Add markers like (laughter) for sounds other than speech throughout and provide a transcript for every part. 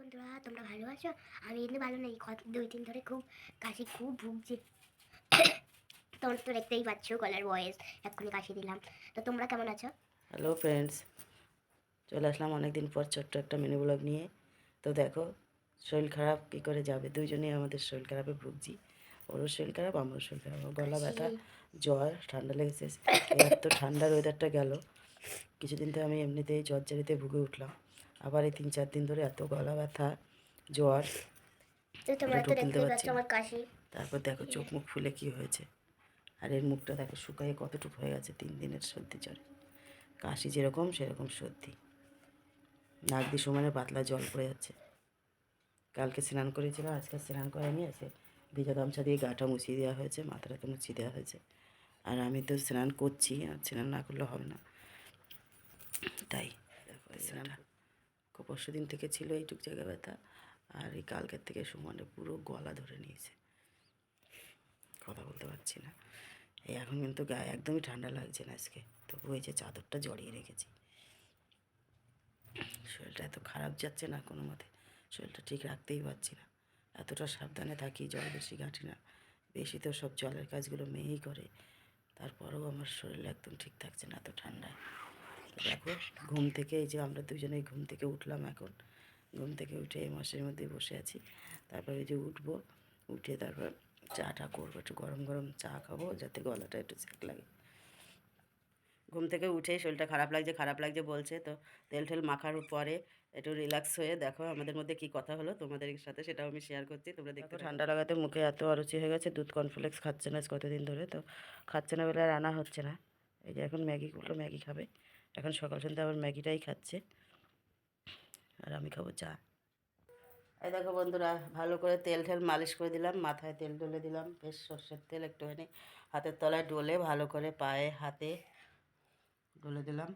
বন্ধুরা তোমরা ভালো আছো? আমি কিন্তু ভালো নেই। দুই দিন ধরে খুব কাশি খুব ভুগছি। (coughs) তোমরা তো দেখতেই পাচ্ছ গলার বয়েস। এক্ষুনি কাশি দিলাম। তো তোমরা কেমন আছো? হ্যালো ফ্রেন্ডস চলে আসলাম অনেক দিন পর ছোট্ট একটা মিনি ব্লগ নিয়ে। তো দেখো শরীর খারাপ কী করে যাবে? দুজনেই আমাদের শরীর খারাপে ভুগছি। ওরও শরীর খারাপ আমারও শরীর খারাপ। গলা ব্যথা জ্বর ঠান্ডা লেগেছে। এবার তো ঠান্ডার ওয়েদারটা গেল। কিছুদিন তো আমি এমনিতেই জ্বর জারিতে ভুগে উঠলাম। আবার এই তিন চার দিন ধরে এত গলা ব্যথা জ্বর। তুলতে পারছি। তারপর দেখো চোখ মুখ ফুলে কি হয়েছে। আর এর মুখটা দেখো শুকায়ে কতটুকু হয়ে গেছে তিন দিনের সর্দি জ্বরে। কাশি যেরকম সেরকম সর্দি। নাক দিয়ে সমানে পাতলা জল পড়ে যাচ্ছে। কালকে স্নান করেছিল আজকে স্নান করেনি আছে ভিজা গামছা দিয়ে গাটা মুছিয়ে দেওয়া হয়েছে মাথাটাকে মুছিয়ে দেওয়া হয়েছে। আর আমি তো স্নান করছি আর স্নান না করলে হবে না। তাই স্নান পরশু দিন থেকে ছিল এইটুক জায়গা ব্যথা, আর এই কালকের থেকে সমানে পুরো গলা ধরে নিয়েছে। কথা বলতে পারছি না। এই এখন কিন্তু গায়ে একদমই ঠান্ডা লাগছে না আজকে। তবু এই যে চাদরটা জড়িয়ে রেখেছি। শরীরটা এত খারাপ যাচ্ছে না কোনো মতে। শরীরটা ঠিক রাখতেই পারছি না। এতটা সাবধানে থাকি, জল বেশি ঘাঁটি না। বেশি তো সব জলের কাজগুলো মেয়েই করে। তারপরেও আমার শরীর একদম ঠিক থাকছে না, এত ঠান্ডায়। দেখো ঘুম থেকে এই যে আমরা দুজনেই ঘুম থেকে উঠলাম এখন। ঘুম থেকে উঠে এই মাসের মধ্যে বসে আছি। তারপরে এই যে উঠবো উঠে তারপর চাটা করব একটু গরম গরম চা খাব যাতে গলাটা একটু সেক লাগে। ঘুম থেকে উঠেই শরীরটা খারাপ লাগছে খারাপ লাগছে বলছে তো। তেল টেল মাখার পরে একটু রিল্যাক্স হয়ে দেখো আমাদের মধ্যে কি কথা হলো তোমাদের সাথে সেটাও আমি শেয়ার করছি তোমরা দেখো ঠান্ডা লাগাতে মুখে এত অরুচি হয়ে গেছে দুধ কর্নফ্লেক্স খাচ্ছে না কতদিন ধরে তো। খাচ্ছে না বলে আর আনা হচ্ছে না। এই যে এখন ম্যাগি করল ম্যাগি খাবে। এখন সকাল সন্ধ্যা আবার ম্যাগিটাই খাচ্ছে। আর আমি খাব চা। এই দেখো বন্ধুরা ভালো করে তেল ঠেল মালিশ করে দিলাম মাথায় তেল ডলে দিলাম। বেশ সর্ষের তেল একটুখানি হাতের তলায় ডলে ভালো করে পায়ে হাতে ডলে দিলাম।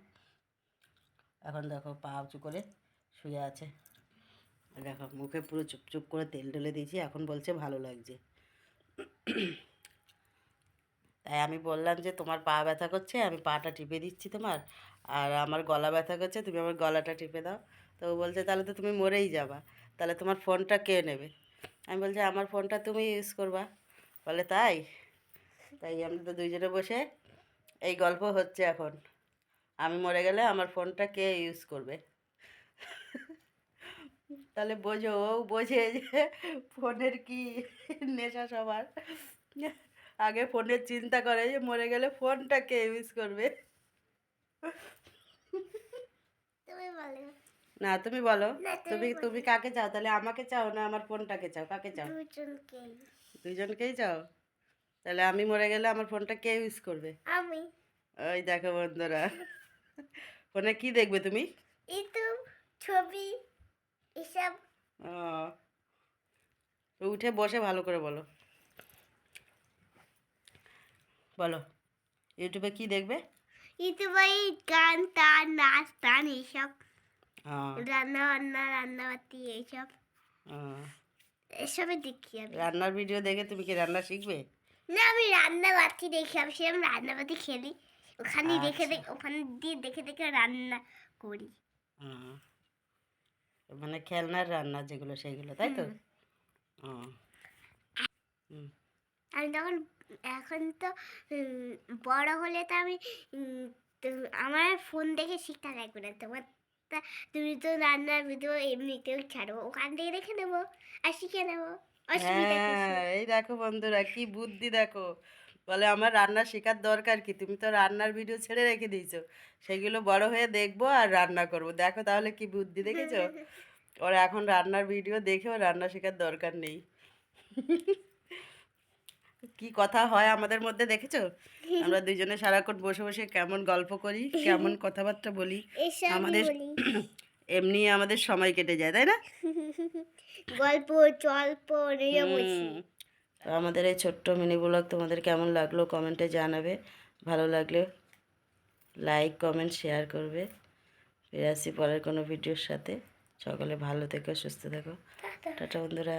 এখন দেখো পা উঁচু করে শুয়ে আছে। দেখো মুখে পুরো চুপ চুপ করে তেল ঢেলে দিয়েছি এখন বলছে ভালো লাগছে। তাই আমি বললাম যে, তোমার পা ব্যথা করছে, আমি পাটা টিপে দিচ্ছি তোমার, আর আমার গলা ব্যথা করছে, তুমি আমার গলাটা টিপে দাও। তো ও বলছে, তাহলে তো তুমি মরেই যাবা, তাহলে তোমার ফোনটা কে নেবে? আমি বলছি, আমার ফোনটা তুমি ইউজ করবা। বলে, তাই? তাই আমরা তো দুইজনে বসে এই গল্প হচ্ছে এখন। আমি মরে গেলে আমার ফোনটা কে ইউজ করবে? তাহলে বোঝো, ও বোঝে যে, ফোনের কি নেশা সবার। আগে ফোনের চিন্তা করে যে মরে গেলে ফোনটা কে ইউজ করবে? না তুমি বলো। তুমি তুমি কাকে চাও? তাহলে আমাকে চাও না আমার ফোনটাকে চাও? কাকে চাও? দুজনকেই। দুইজনকেই চাও? তাহলে আমি মরে গেলে আমার ফোনটা কে ইউজ করবে? আমি। ওই দেখো বন্ধুরা। ফোনে কি দেখবে তুমি? ইউটিউব ছবি এসব। ও। উঠে বসে ভালো করে বলো। বলো ইউটিউবে কি দেখবে? ইউটিউবে গান টান নাচ টান এইসব। রান্না বান্না রান্নাবাতি এইসব। ও। এসবই দেখি আমি। রান্নার ভিডিও দেখে তুমি কি রান্না শিখবে? না আমি রান্নাবাতি দেখি আমি সেরকম রান্নাবাতি খেলি। ওখানে দেখে আচ্ছা। দেখে ওখানে দিয়ে দেখে দেখে রান্না করি। মানে খেলনার রান্না যেগুলো সেগুলো তাই তো? আমি তখন এখন তো বড় হলে তো আমি আমার ফোন দেখে শিখতে লাগবে না। তোমার তা তুমি তো রান্নার ভিডিও এমনিতেও ছাড়ো ওখান থেকে দেখে নেব আর শিখে নেব। হ্যাঁ এই দেখো বন্ধুরা কি বুদ্ধি দেখো। বলে আমার রান্না শেখার দরকার কি? তুমি তো রান্নার ভিডিও ছেড়ে রেখে দিয়েছ। সেগুলো বড় হয়ে দেখব আর রান্না করব। দেখো তাহলে কি বুদ্ধি দেখেছ? (laughs) ওর এখন রান্নার ভিডিও দেখেও রান্না শেখার দরকার নেই। (laughs) কি কথা হয় আমাদের মধ্যে দেখেছ? আমরা দুজনে সারাক্ষণ বসে বসে কেমন গল্প করি কেমন কথাবার্তা বলি আমাদের (clears throat) এমনি আমাদের সময় কেটে যায় তাই না? (laughs) গল্প চল্প আমাদের এই ছোট্ট মিনি ব্লগ তোমাদের কেমন লাগল কমেন্টে জানাবে। ভালো লাগলে লাইক কমেন্ট শেয়ার করবে। ফিরে আসি পরের কোনো ভিডিওর সাথে। সকলে ভালো থেকো সুস্থ থেকো। টাটা বন্ধুরা।